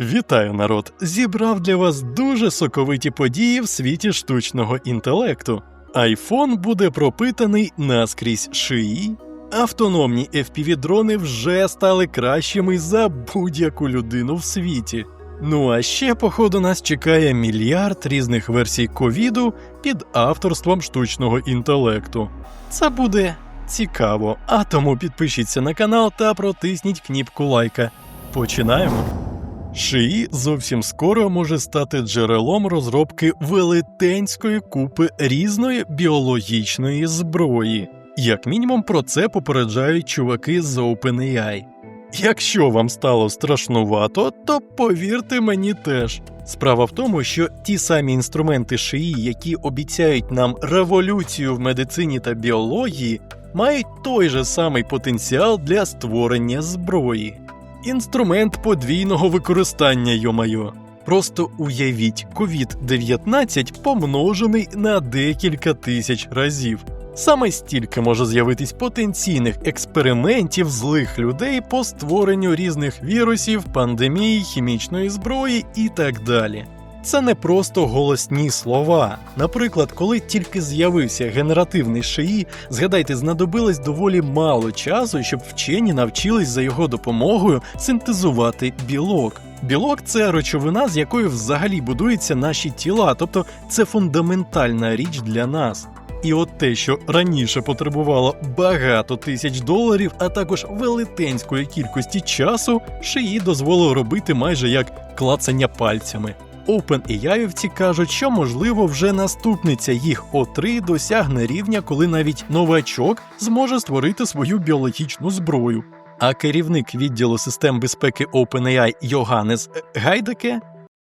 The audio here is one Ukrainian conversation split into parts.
Вітаю, народ! Зібрав для вас дуже соковиті події в світі штучного інтелекту. Айфон буде пропитаний наскрізь шиї. Автономні FPV-дрони вже стали кращими за будь-яку людину в світі. Ну а ще, походу, нас чекає мільярд різних версій ковіду під авторством штучного інтелекту. Це буде цікаво, а тому підпишіться на канал та протисніть кніпку лайка. Починаємо. Шиї зовсім скоро може стати джерелом розробки велетенської купи різної біологічної зброї. Як мінімум про це попереджають чуваки з OpenAI. Якщо вам стало страшнувато, то повірте мені теж. Справа в тому, що ті самі інструменти шиї, які обіцяють нам революцію в медицині та біології, мають той же самий потенціал для створення зброї. Інструмент подвійного використання, йомайо. Просто уявіть COVID-19 помножений на декілька тисяч разів. Саме стільки може з'явитись потенційних експериментів злих людей по створенню різних вірусів, пандемій, хімічної зброї і так далі. Це не просто голосні слова. Наприклад, коли тільки з'явився генеративний шиї, згадайте, знадобилось доволі мало часу, щоб вчені навчились за його допомогою синтезувати білок. Білок це речовина, з якою взагалі будуються наші тіла, тобто це фундаментальна річ для нас. І от те, що раніше потребувало багато тисяч доларів, а також велетенської кількості часу, шиї дозволило робити майже як клацання пальцями. OpenAI-овці кажуть, що можливо вже наступниця їх O3 досягне рівня, коли навіть новачок зможе створити свою біологічну зброю. А керівник відділу систем безпеки OpenAI Йоганнес Гайдаке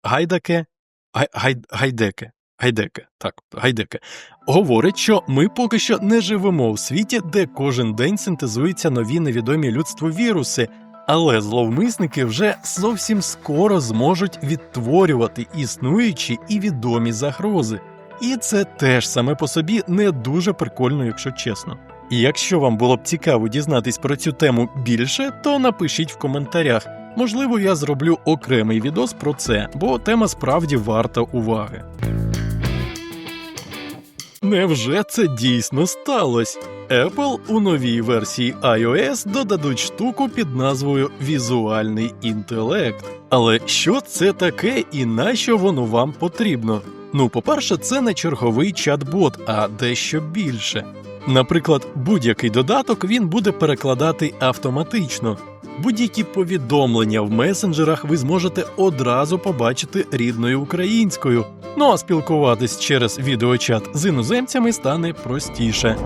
Гайдаке Гай, Гай, Гайдеке. Гайдеке, так, Гайдеке, говорить, що ми поки що не живемо в світі, де кожен день синтезуються нові невідомі людству віруси, але зловмисники вже зовсім скоро зможуть відтворювати існуючі і відомі загрози. І це теж саме по собі не дуже прикольно, якщо чесно. І якщо вам було б цікаво дізнатись про цю тему більше, то напишіть в коментарях. Можливо, я зроблю окремий відос про це, бо тема справді варта уваги. Невже це дійсно сталося? Apple у новій версії iOS додадуть штуку під назвою Візуальний інтелект. Але що це таке і нащо воно вам потрібно? Ну, по-перше, це не черговий чат-бот, а дещо більше. Наприклад, будь-який додаток він буде перекладати автоматично. Будь-які повідомлення в месенджерах ви зможете одразу побачити рідною українською. Ну а спілкуватись через відеочат з іноземцями стане простіше.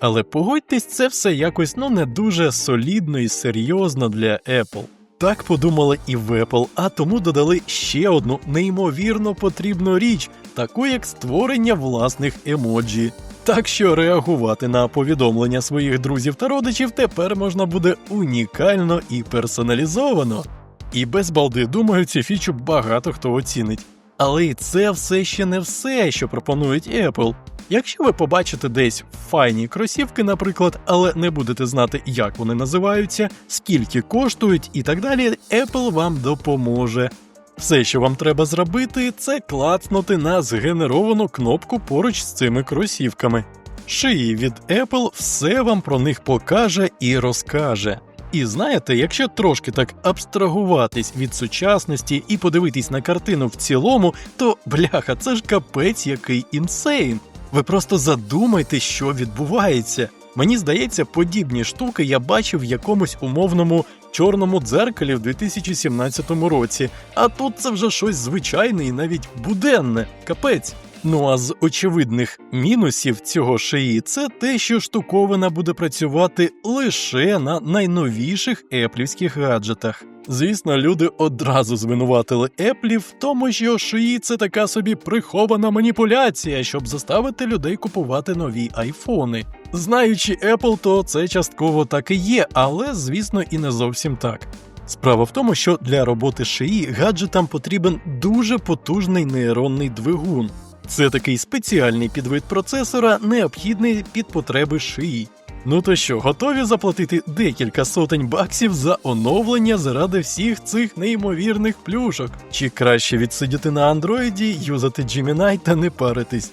Але погодьтесь, це все якось ну не дуже солідно і серйозно для Apple. Так подумали і в Apple, а тому додали ще одну неймовірно потрібну річ, таку як створення власних емоджі. Так що реагувати на повідомлення своїх друзів та родичів тепер можна буде унікально і персоналізовано. І без балди, думаю, цю фічу багато хто оцінить. Але і це все ще не все, що пропонують Apple. Якщо ви побачите десь файні кросівки, наприклад, але не будете знати, як вони називаються, скільки коштують і так далі, Apple вам допоможе. Все, що вам треба зробити, це клацнути на згенеровану кнопку поруч з цими кросівками. Шиї від Apple все вам про них покаже і розкаже. І знаєте, якщо трошки так абстрагуватись від сучасності і подивитись на картину в цілому, то бляха, це ж капець який інсейн. Ви просто задумайте, що відбувається. Мені здається, подібні штуки я бачив в якомусь умовному чорному дзеркалі в 2017 році, а тут це вже щось звичайне і навіть буденне, капець. Ну а з очевидних мінусів цього шиї це те, що штуковина буде працювати лише на найновіших еплівських гаджетах. Звісно, люди одразу звинуватили Еплі в тому, що шиї це така собі прихована маніпуляція, щоб заставити людей купувати нові айфони. Знаючи Apple, то це частково так і є, але звісно і не зовсім так. Справа в тому, що для роботи шиї гаджетам потрібен дуже потужний нейронний двигун. Це такий спеціальний підвид процесора, необхідний під потреби шиї. Ну то що, готові заплатити декілька сотень баксів за оновлення заради всіх цих неймовірних плюшок? Чи краще відсидіти на андроїді, юзати Gemini та не паритись?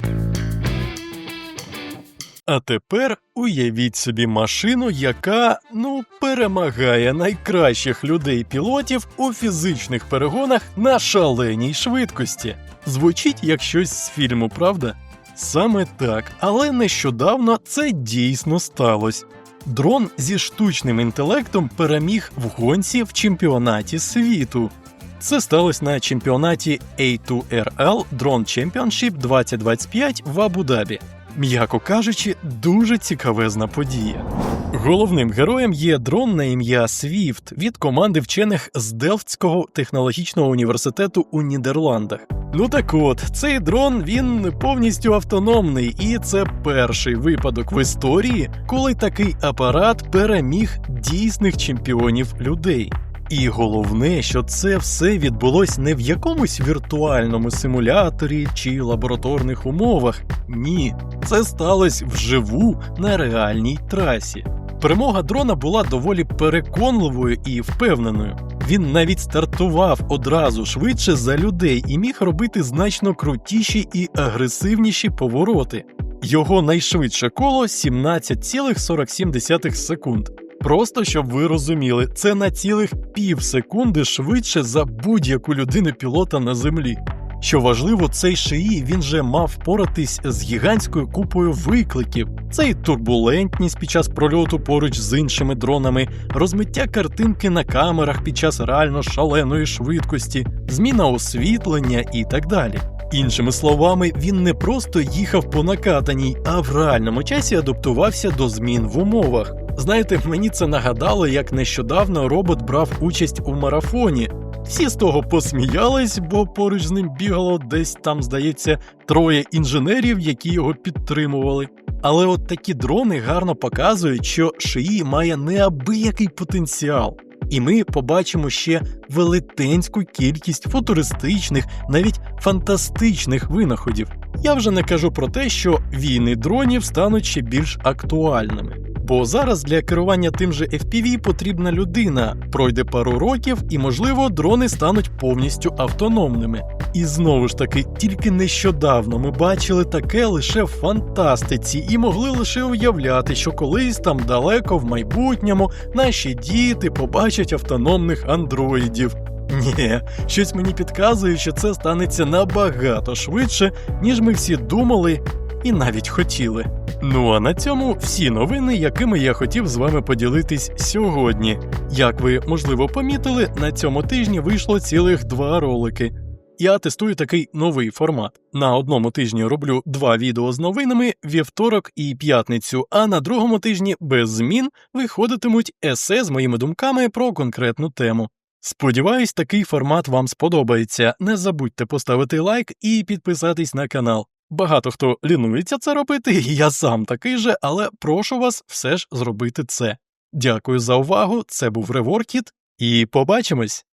А тепер уявіть собі машину, яка ну перемагає найкращих людей-пілотів у фізичних перегонах на шаленій швидкості. Звучить як щось з фільму, правда? Саме так, але нещодавно це дійсно сталося. Дрон зі штучним інтелектом переміг в гонці в чемпіонаті світу. Це сталося на чемпіонаті A2RL Drone Championship 2025 в Абу-Дабі. М'яко кажучи, дуже цікавезна подія. Головним героєм є дрон на ім'я Swift від команди вчених з Делфтського технологічного університету у Нідерландах. Ну так от, цей дрон він повністю автономний, і це перший випадок в історії, коли такий апарат переміг дійсних чемпіонів людей. І головне, що це все відбулось не в якомусь віртуальному симуляторі чи лабораторних умовах. Ні, це сталося вживу на реальній трасі. Перемога дрона була доволі переконливою і впевненою. Він навіть стартував одразу швидше за людей і міг робити значно крутіші і агресивніші повороти. Його найшвидше коло 17,47 секунд. Просто щоб ви розуміли, це на цілих пів секунди швидше за будь-яку людину пілота на землі. Що важливо, цей шиї він же мав впоратись з гігантською купою викликів. Це і турбулентність під час прольоту поруч з іншими дронами, розмиття картинки на камерах під час реально шаленої швидкості, зміна освітлення і так далі. Іншими словами, він не просто їхав по накатаній, а в реальному часі адаптувався до змін в умовах. Знаєте, мені це нагадало, як нещодавно робот брав участь у марафоні. Всі з того посміялись, бо поруч з ним бігало десь там, здається, троє інженерів, які його підтримували. Але от такі дрони гарно показують, що шиї має неабиякий потенціал. І ми побачимо ще велетенську кількість футуристичних, навіть фантастичних винаходів. Я вже не кажу про те, що війни дронів стануть ще більш актуальними. Бо зараз для керування тим же FPV потрібна людина, пройде пару років, і, можливо, дрони стануть повністю автономними. І знову ж таки, тільки нещодавно ми бачили таке лише в фантастиці і могли лише уявляти, що колись там далеко в майбутньому наші діти побачать автономних андроїдів. Ні, щось мені підказує, що це станеться набагато швидше, ніж ми всі думали і навіть хотіли. Ну а на цьому всі новини, якими я хотів з вами поділитись сьогодні. Як ви можливо помітили, на цьому тижні вийшло цілих два ролики. Я тестую такий новий формат. На одному тижні роблю два відео з новинами вівторок і п'ятницю, а на другому тижні без змін виходитимуть есе з моїми думками про конкретну тему. Сподіваюсь, такий формат вам сподобається. Не забудьте поставити лайк і підписатись на канал. Багато хто лінується це робити, і я сам такий же, але прошу вас все ж зробити це. Дякую за увагу. Це був Реворкіт, і побачимось!